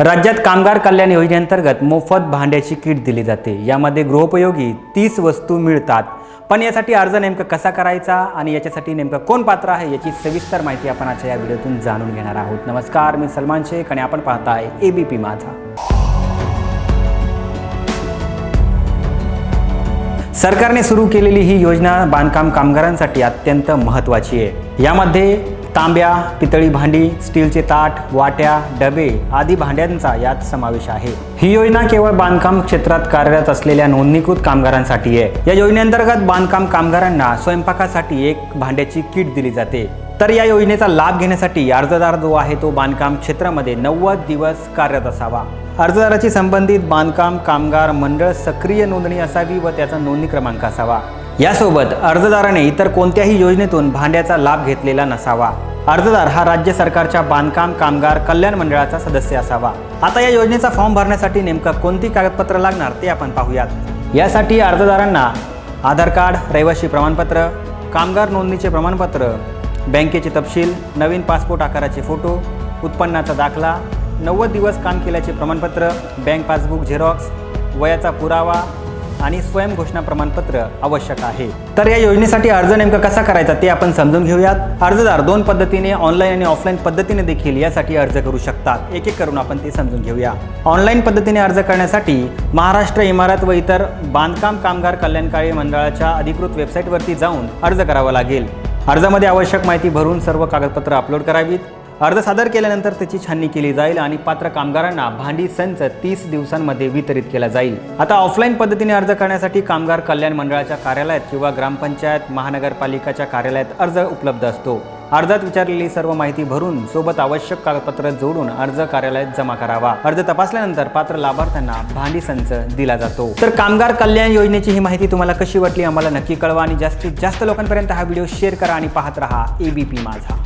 राज्यात कामगार कल्याण योजनेअंतर्गत मोफत भांड्याची किट दिली जाते. यामध्ये गृहोपयोगी तीस वस्तू मिळतात. पण यासाठी अर्ज नेमका कसा करायचा आणि याच्यासाठी नेमकं कोण पात्र आहे याची सविस्तर माहिती आपण आजच्या या व्हिडिओतून जाणून घेणार आहोत. नमस्कार मी सलमान शेख आणि आपण पाहताय ए बी पी माझा. सरकारने सुरू केलेली ही योजना बांधकाम कामगारांसाठी अत्यंत महत्त्वाची आहे. यामध्ये तांब्या पितळी भांडी स्टीलचे ताट वाट्या डबे आदी भांड्यांचा यात समावेश आहे. ही योजना केवळ बांधकाम क्षेत्रात कार्यरत असलेल्या नोंदणीकृत कामगारांसाठी आहे या योजनेअंतर्गत बांधकाम कामगारांना स्वयंपाकासाठी एक भांड्याची किट दिली जाते. तर या योजनेचा लाभ घेण्यासाठी अर्जदार जो आहे तो बांधकाम क्षेत्रामध्ये नव्वद दिवस कार्यरत असावा. अर्जदाराची संबंधित बांधकाम कामगार मंडळ सक्रिय नोंदणी असावी व त्याचा नोंदणी क्रमांक असावा. यासोबत अर्जदाराने इतर कोणत्याही योजनेतून भांड्याचा लाभ घेतलेला नसावा. अर्जदार हा राज्य सरकारच्या बांधकाम कामगार कल्याण मंडळाचा सदस्य असावा. आता या योजनेचा फॉर्म भरण्यासाठी नेमकं कोणती कागदपत्र लागणार ते आपण पाहूयात. यासाठी अर्जदारांना आधार कार्ड रहिवासी प्रमाणपत्र कामगार नोंदणीचे प्रमाणपत्र बँकेचे तपशील नवीन पासपोर्ट आकाराचे फोटो उत्पन्नाचा दाखला नव्वद दिवस काम केल्याचे प्रमाणपत्र बँक पासबुक झेरॉक्स वयाचा पुरावा आणि स्वयंघोषणा प्रमाणपत्र आवश्यक आहे. तर या योजनेसाठी अर्ज नेमका कसा करायचा ते आपण समजून घेऊयात. अर्जदार दोन पद्धतीने ऑनलाईन आणि ऑफलाईन पद्धतीने देखील यासाठी अर्ज करू शकतात. एक एक करून आपण ते समजून घेऊया. ऑनलाईन पद्धतीने अर्ज करण्यासाठी महाराष्ट्र इमारत व इतर बांधकाम कामगार कल्याणकारी मंडळाच्या अधिकृत वेबसाईटवरती जाऊन अर्ज करावा लागेल. अर्जामध्ये आवश्यक माहिती भरून सर्व कागदपत्र अपलोड करावीत. अर्ज सादर केल्यानंतर त्याची छाननी केली जाईल आणि पात्र कामगारांना भांडी संच तीस दिवसांमध्ये वितरित केला जाईल. आता ऑफलाईन पद्धतीने अर्ज करण्यासाठी कामगार कल्याण मंडळाच्या कार्यालयात किंवा ग्रामपंचायत महानगरपालिकाच्या कार्यालयात अर्ज उपलब्ध असतो. अर्जात विचारलेली सर्व माहिती भरून सोबत आवश्यक कागदपत्र जोडून अर्ज कार्यालयात जमा करावा. अर्ज तपासल्यानंतर पात्र लाभार्थ्यांना भांडी संच दिला जातो. तर कामगार कल्याण योजनेची ही माहिती तुम्हाला कशी वाटली? आम्हाला नक्की कळवा आणि जास्तीत जास्त लोकांपर्यंत हा व्हिडिओ शेअर करा आणि पाहत रहा. एबीपी माझा.